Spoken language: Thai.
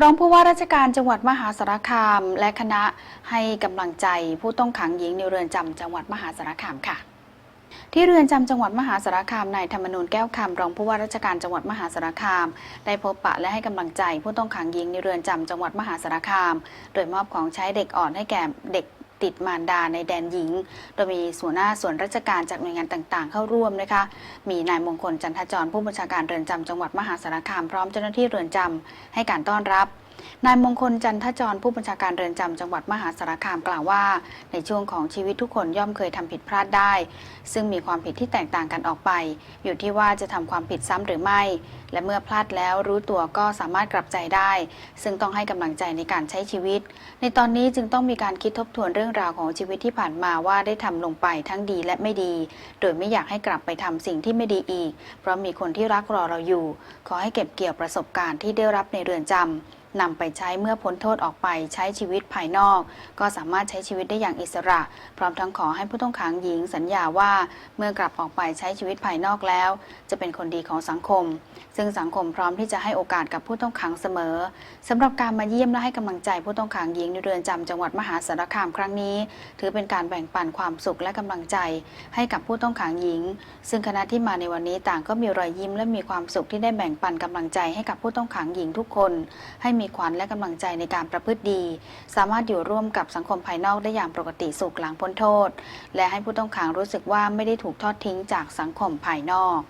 รองผู้ว่าราชการจังหวัดมหาสารคาม และคณะให้กำลังใจผู้ต้องขังหญิงในเรือนจำจังหวัดมหาสารคามค่ะที่เรือนจำจังหวัดมหาสารคามนายธรรมนูญแก้วคำรองผู้ว่าราชการจังหวัดมหาสารคาม ได้พบปะและให้กำลังใจผู้ต้องขังหญิงในเรือนจำจังหวัดมหาสารคาม โดยมอบของใช้เด็กอ่อนให้แก่เด็ก ติดมารดาในแดนหญิง โดยมีส่วนหน้าส่วนราชการจากหน่วยงานต่างๆ เข้าร่วมนะคะ มีนายมงคลจันทจรผู้บัญชาการเรือนจำจังหวัดมหาสารคามพร้อมเจ้าหน้าที่เรือนจำให้การต้อนรับ นายมงคลจันทจรผู้บัญชาการเรือนจำจังหวัดมหาสารคามกล่าวว่า ในช่วงของชีวิตทุกคนย่อมเคยทำผิดพลาดได้ ซึ่งมีความผิดที่แตกต่างกันออกไป อยู่ที่ว่าจะทำความผิดซ้ำหรือไม่ และเมื่อพลาดแล้วรู้ตัวก็สามารถกลับใจได้ ซึ่งต้องให้กำลังใจในการใช้ชีวิต ในตอนนี้จึงต้องมีการคิดทบทวนเรื่องราวของชีวิตที่ผ่านมาว่าได้ทำลงไปทั้งดีและไม่ดี โดยไม่อยากให้กลับไปทำสิ่งที่ไม่ดีอีก เพราะมีคนที่รักรอเราอยู่ ขอให้เก็บเกี่ยวประสบการณ์ที่ได้รับในเรือนจำ นำไปใช้เมื่อพ้นโทษออกไปใช้ชีวิตภายนอก ก็สามารถใช้ชีวิตได้อย่างอิสระ พร้อมทั้งขอให้ผู้ต้องขังหญิงสัญญาว่าเมื่อกลับออกไปใช้ชีวิตภายนอกแล้ว จะเป็นคนดีของสังคม ซึ่งสังคมพร้อมที่จะให้โอกาสกับผู้ต้องขังเสมอสำหรับการมาเยี่ยมและให้กำลังใจผู้ต้องขังหญิงในเรือนจำจังหวัดมหาสารคามครั้งนี้ ถือเป็นการแบ่งปันความสุขและกำลังใจ ให้กับผู้ต้องขังหญิง ซึ่งคณะที่มาในวันนี้ต่างก็มีรอยยิ้มและมีความสุขที่ได้แบ่งปันกำลังใจให้กับผู้ต้องขังหญิงทุกคนให้มีขวัญและกำลังใจในการประพฤติดี สามารถอยู่ร่วมกับสังคมภายนอกได้อย่างปกติสุขหลังพ้นโทษ และให้ผู้ต้องขังรู้สึกว่าไม่ได้ถูกทอดทิ้งจากสังคมภายนอก